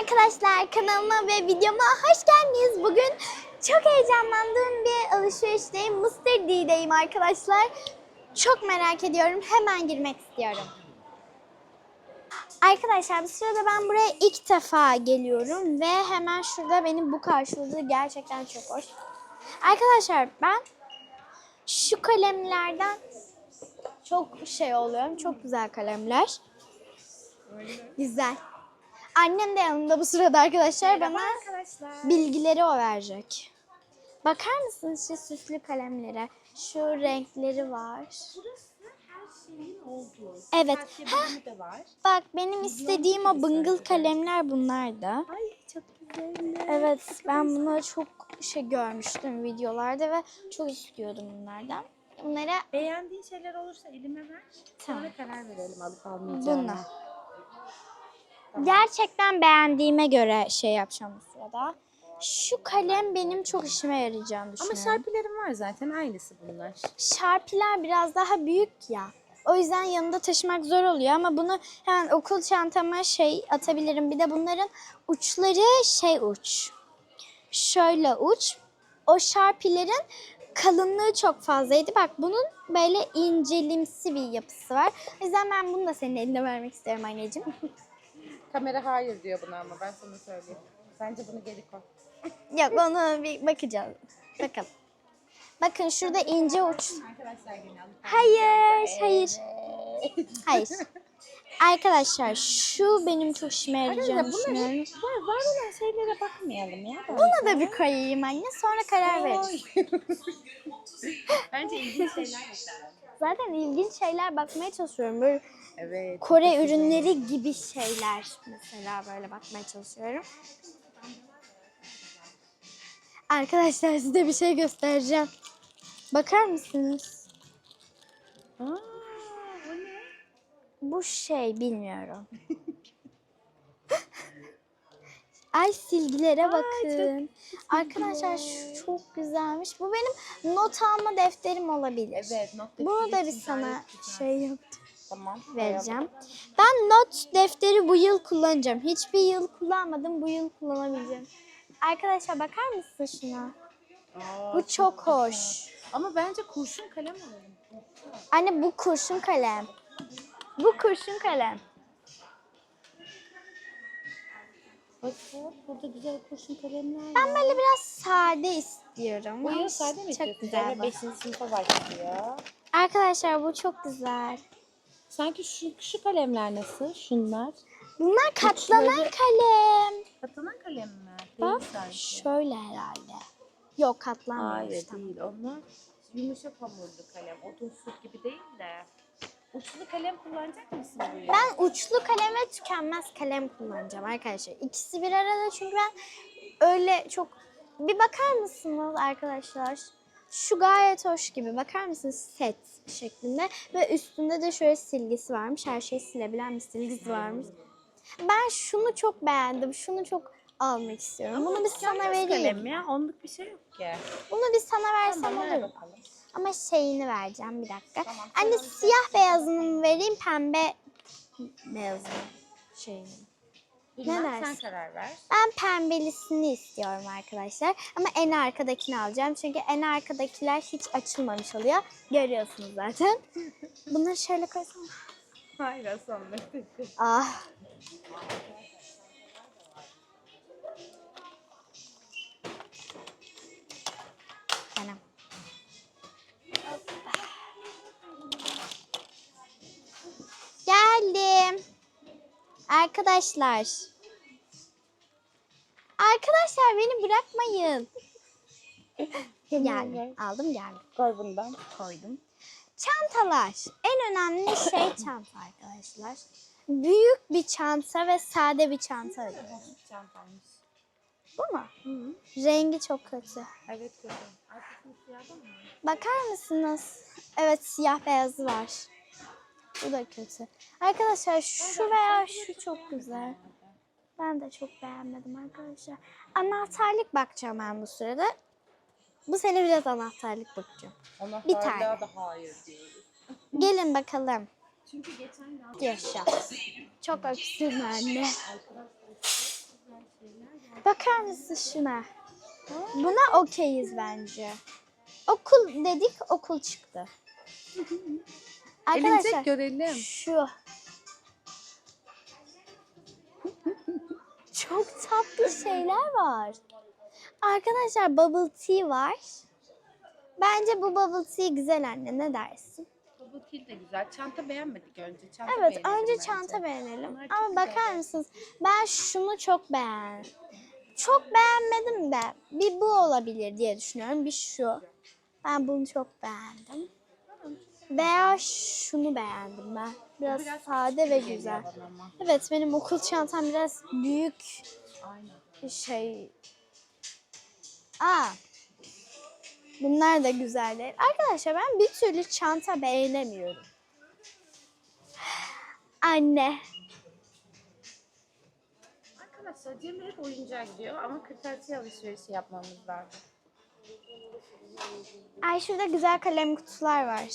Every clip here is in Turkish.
arkadaşlar kanalıma ve videoma hoş geldiniz. Bugün çok heyecanlandığım bir alışverişteyim. Mr. D'deyim arkadaşlar. Çok merak ediyorum. Hemen girmek istiyorum. Arkadaşlar bu sırada ben buraya ilk defa geliyorum ve hemen şurada benim bu karşıladığı gerçekten çok hoş. Arkadaşlar ben şu kalemlerden çok şey oluyorum. Çok güzel kalemler. Güzel. Annem de yanımda bu sırada arkadaşlar bana arkadaşlar. bilgileri o verecek. Bakar mısınız şu süslü kalemlere? Şu renkleri var. Burası her şeyin olduğu. Evet. Her bölümü de var. Bak benim istediğim o bıngıl kalemler bunlar da. Ay çok güzel. Evet ben bunları çok şey görmüştüm videolarda ve çok istiyordum bunlardan. Bunlara Beğendiğin şeyler olursa elime ver. Tamam. Sonra karar verelim alıp almayacağımı. Bunlar. Gerçekten beğendiğime göre şey yapacağım bu sırada. Şu kalem benim çok işime yarayacağını Ama düşünüyorum. şarpilerim var zaten aynısı bunlar. Şarpiler biraz daha büyük ya. O yüzden yanında taşımak zor oluyor ama bunu hemen okul çantama şey atabilirim. Bir de bunların uçları şey uç. Şöyle uç. O şarpilerin kalınlığı çok fazlaydı. Bak bunun böyle incelimsi bir yapısı var. O yüzden ben bunu da senin eline vermek isterim anneciğim. Kamera hayır diyor buna ama ben sana söyleyeyim. Bence bunu geri koy. Yok onu bir bakacağız. Bakalım. Bakın şurada ince uç. Arkadaşlar gene alıp Hayır, hayır. Hayır. Arkadaşlar şu benim çok işime yarayacağını Arkadaşlar bunlar düşünüyorum. hep var, var olan şeylere bakmayalım ya. Buna da bir koyayım anne sonra karar veririz. Bence ilginç şeyler. Zaten ilginç şeyler bakmaya çalışıyorum. Böyle Evet. Kore ürünleri gibi şeyler mesela böyle bakmaya çalışıyorum. Arkadaşlar size bir şey göstereceğim. Bakar mısınız? Aa, o ne? Bu şey bilmiyorum. Ay silgilere bakın. Arkadaşlar şu çok güzelmiş. Bu benim not alma defterim olabilir. Evet, not Bunu defteri da bir sana güzel. şey yaptım. Tamam. vereceğim. Ben not defteri bu yıl kullanacağım. Hiçbir yıl kullanmadım. Bu yıl kullanabileceğim. Arkadaşlar bakar mısın şuna? Aa, Bu çok hoş. Ama bence kurşun kalem alalım. Anne bu kurşun kalem. Bu kurşun kalem. Bak bak, burada güzel kurşun kalemler var. Ben böyle biraz sade istiyorum. Bu Ama yıl sade mi Çok istiyorsun? güzel Sonra bu. 5. sınıfa başlıyor. Arkadaşlar bu çok güzel. Sanki şu, şu kalemler nasıl? Şunlar. Bunlar katlanan Uçları- kalem. Katalan kalem mi? Bak Değil sanki. şöyle herhalde. Yok katlanmamış. Hayır tamam. değil. Onlar yumuşak hamurlu kalem. Odun süt gibi değil de. Uçlu kalem kullanacak mısın bu yıl? Ben uçlu kalem ve tükenmez kalem kullanacağım arkadaşlar. İkisi bir arada çünkü ben öyle çok... Bir bakar mısınız arkadaşlar? Şu gayet hoş gibi. Bakar mısınız? Set şeklinde. Ve üstünde de şöyle silgisi varmış. Her şeyi silebilen bir silgisi varmış. Ben şunu çok beğendim. Şunu çok almak istiyorum. Bunu bir sana Tükenmez vereyim. kalem ya. Onluk bir şey yok ki. Bunu bir sana versem Tamam, olur mu? bakalım. Ama şeyini vereceğim bir dakika. Tamam, Anne tamam. siyah beyazını mı vereyim pembe beyazını şeyini. Bilmem, sen dersin? karar ver. Ben pembelisini istiyorum arkadaşlar. Ama en arkadakini alacağım. Çünkü en arkadakiler hiç açılmamış oluyor. Görüyorsunuz zaten. Bunları şöyle koysam. Hayır sonra. Ah. Anam. Geldim. Arkadaşlar. Arkadaşlar beni bırakmayın. Geldim. Aldım geldim. Koy bundan. Koydum. Çantalar. En önemli şey çanta arkadaşlar. Büyük bir çanta ve sade bir çanta. Çantaymış. Bu mu? Rengi çok kötü. Evet kötü. Arkasını siyahda mı? Bakar mısınız? Evet siyah beyazı var. Bu da kötü. Arkadaşlar şu veya şu çok güzel. Ben de çok beğenmedim arkadaşlar. Anahtarlık bakacağım ben bu sırada. Bu sene biraz anahtarlık bakacağım. Anahtarlığa tane. da hayır diyoruz. Gelin bakalım. Çünkü geçen yaz Yaşa. Çok öksürme anne. Bakar mısın şuna? Buna okeyiz bence. Okul dedik okul çıktı. Elimizde Arkadaşlar görelim. şu. Çok tatlı şeyler var. Arkadaşlar bubble tea var. Bence bu bubble tea güzel anne ne dersin? Bubble tea de güzel. Çanta beğenmedik önce. Çanta Evet beğenelim önce bence. çanta beğenelim. Bunlar çok Ama güzel. bakar mısınız? Ben şunu çok beğendim. Çok beğenmedim de bir bu olabilir diye düşünüyorum. Bir şu. Ben bunu çok beğendim. Veya şunu beğendim ben. Biraz, Biraz sade ve güzel. Evet benim okul çantam biraz büyük Aynen. şey. Aa. Bunlar da güzel değil. Arkadaşlar ben bir türlü çanta beğenemiyorum. Anne. Arkadaşlar Cemre hep oyuncağa gidiyor ama kırtasiye alışverişi yapmamız lazım. Ay şurada güzel kalem kutular var.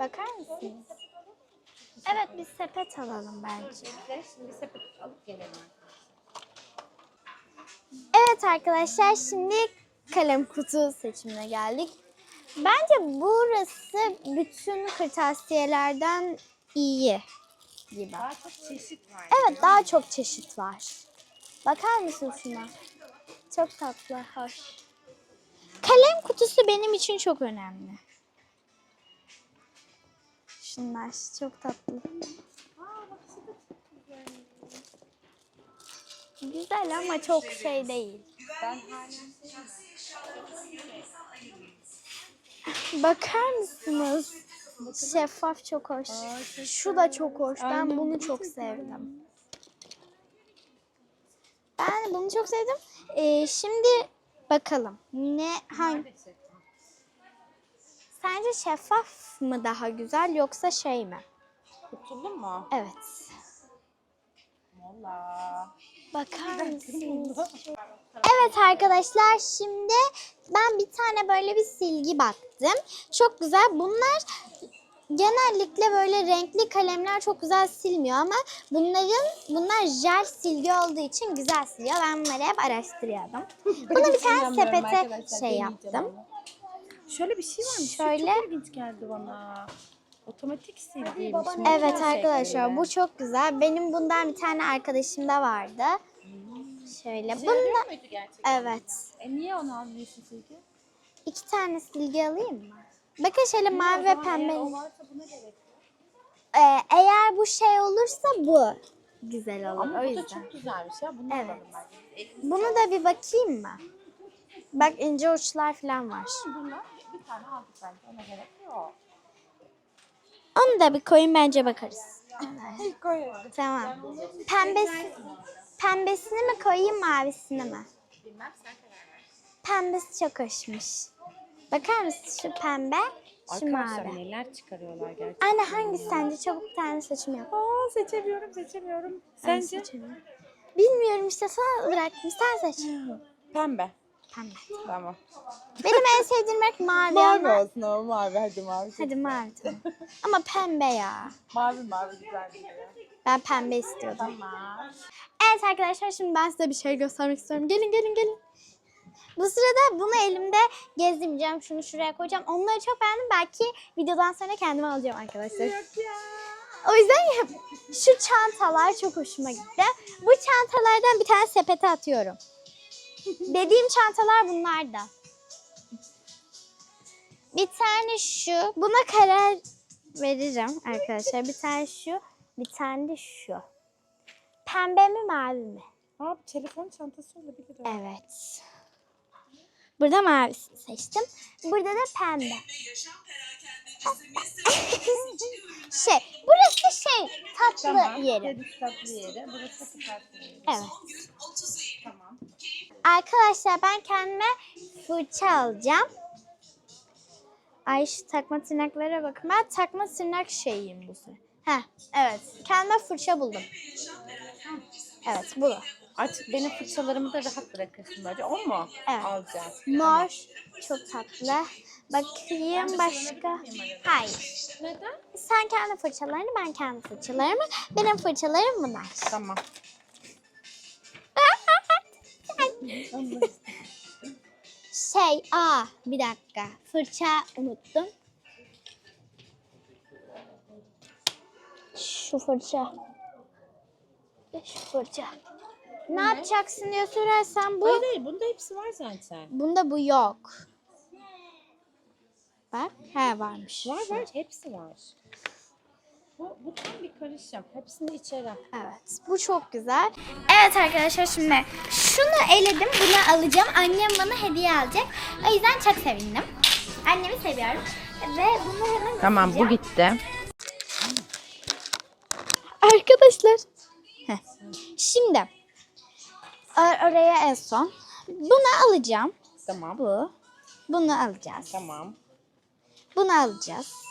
Bakar mısınız? Evet bir sepet alalım bence. Şimdi sepet alıp gelelim. Evet arkadaşlar şimdi kalem kutu seçimine geldik. Bence burası bütün kırtasiyelerden iyi gibi. Daha çok çeşit var. Evet daha çok çeşit var. Bakar mısın şuna? Çok tatlı, hoş. Kalem kutusu benim için çok önemli. Şunlar çok tatlı. Güzel. Ama çok şey değil. Ben halen Bakar mısınız? Şeffaf çok hoş. Şu da çok hoş. Ben bunu bu çok çok sevdim. Ben bunu çok sevdim. Ee, şimdi bakalım. Ne hangi Sence şeffaf mı daha güzel yoksa şey mi? Kutulu mu? Evet. Valla. Bakar mısınız? Evet arkadaşlar şimdi ben bir tane böyle bir silgi baktım. Çok güzel. Bunlar genellikle böyle renkli kalemler çok güzel silmiyor ama bunların bunlar jel silgi olduğu için güzel siliyor. Ben bunları hep araştırıyordum. Bunu bir tane sepete şey yaptım. Şöyle bir şey varmış. Şöyle. Şöyle. Çok ilginç geldi bana. Otomatik silgiymiş. Evet Motor arkadaşlar şeklinde. bu çok güzel. Benim bundan bir tane arkadaşımda vardı. Şöyle. İşe Bunda muydu gerçekten? evet. E niye onu almıyorsun silgi? İki tane silgi alayım mı? Bakın şöyle mavi ve pembe. Eğer o varsa buna gerek yok. Ee, eğer bu şey olursa bu güzel olur. Ama o bu yüzden. da çok güzelmiş ya. Bunu Evet. alalım bence. Elimiz Bunu da bir bakayım mı? Bak ince uçlar falan var. bunlar bir tane aldık bence. Ona gerek yok. Onu da bir koyun bence bakarız. Koyalım. Tamam. Pembesi, pembesini mi koyayım mavisini mi? Bilmem sen karar ver. Pembesi çok hoşmuş. Bakar mısın şu pembe, şu Arkadaşlar mavi. neler çıkarıyorlar gerçekten. Anne hangisi sence? Çabuk bir tane seçim yap. Aa seçemiyorum seçemiyorum. Ben Sence? seçemiyorum. Bilmiyorum işte sana bıraktım. Sen seç. Pembe. Pembe. Tamam. Benim en sevdiğim renk mavi, ama. olsun ama mavi hadi mavi. Hadi mavi tamam. Ama pembe ya. Mavi mavi güzel. Ben pembe istiyordum. Tamam. Evet arkadaşlar şimdi ben size bir şey göstermek istiyorum. Gelin gelin gelin. Bu sırada bunu elimde gezdirmeyeceğim. Şunu şuraya koyacağım. Onları çok beğendim. Belki videodan sonra kendime alacağım arkadaşlar. O yüzden ya- şu çantalar çok hoşuma gitti. Bu çantalardan bir tane sepete atıyorum. Dediğim çantalar bunlar da. Bir tane şu. Buna karar vereceğim arkadaşlar. Bir tane şu. Bir tane de şu. Pembe mi mavi mi? Abi telefon çantası olabilir. ha. Evet. Burada mavisini seçtim. Burada da pembe. şey, burası şey tatlı Tamam. yeri. Tatlı yeri. Burası kıtarsın yeri. Evet. Arkadaşlar ben kendime fırça alacağım. Ay şu takma tırnaklara bakın. Ben takma tırnak şeyiyim bu sefer. Heh, evet. Kendime fırça buldum. Evet bu. Artık benim fırçalarımı da rahat bırakırsın böyle. O mu? Evet. Alacağız. Mor. Çok tatlı. Bakayım başka. Hayır. Neden? Sen kendi fırçalarını, ben kendi fırçalarımı. Benim fırçalarım bunlar. Tamam. Şey, aa bir dakika. Fırça unuttum. Şu fırça. Şu fırça. Ne yapacaksın diye sorarsan bu. Hayır hayır bunda hepsi var zaten. Bunda bu yok. Bak, he varmış. Var var hepsi var. Bu, bu tam bir karışım. Hepsini içeri. Evet, bu çok güzel. Evet arkadaşlar şimdi şunu eledim, bunu alacağım. Annem bana hediye alacak. O yüzden çok sevindim. Annemi seviyorum. Ve bunu hemen Tamam bu gitti. Arkadaşlar. Heh. Şimdi or- oraya en son bunu alacağım. Tamam. Bu. Bunu alacağız. Tamam. Bunu alacağız.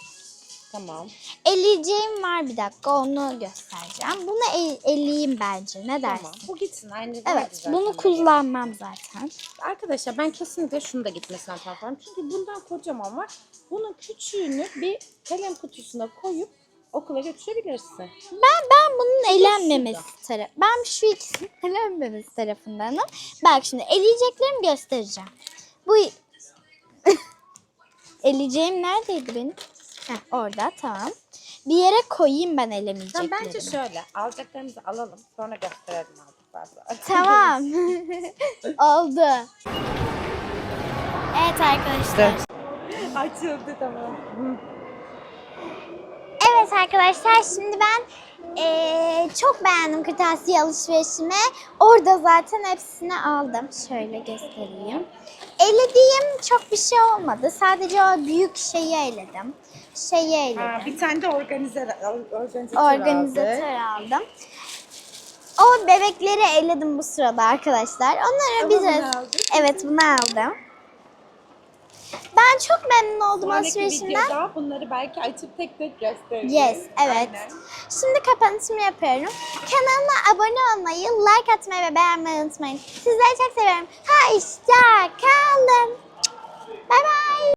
Tamam. Eleyeceğim var bir dakika onu göstereceğim. Bunu el- eleyeyim bence. Ne dersin? Tamam. Bu gitsin. Aynı Evet, bunu kullanmam zaten. Arkadaşlar ben kesinlikle şunu da gitmesinden taraftarım. Çünkü bundan kocaman var. Bunun küçüğünü bir kalem kutusuna koyup okula götürebilirsin. Ben ben bunun elenmemesi tarafı. Ben şu ikisinin elenmemesi tarafındanım. Bak şimdi eleyeceklerimi göstereceğim. Bu eleyeceğim neredeydi benim? Heh, orada tamam. Bir yere koyayım ben Tamam, elemeyeceklerimi. bence şöyle alacaklarımızı alalım sonra gösterelim fazla. Tamam. Oldu. Evet arkadaşlar. Açıldı tamam. Evet arkadaşlar şimdi ben eee, çok beğendim kırtasiye alışverişimi. Orada zaten hepsini aldım. Şöyle göstereyim. Elediğim çok bir şey olmadı. Sadece o büyük şeyi eledim. Şeyi eledim. Ha, bir tane de organizatör, Organizatör aldım. O bebekleri eledim bu sırada arkadaşlar. Bize... bunu aldın. Evet bunu aldım. Ben çok memnun oldum Sonraki alışverişimden. videoda bunları belki açıp tek tek gösteririz. Yes, evet. Aynen. Şimdi kapanışımı yapıyorum. Kanalıma abone olmayı, like atmayı ve beğenmeyi unutmayın. Sizleri çok seviyorum. Hoşça kalın. Bay bay.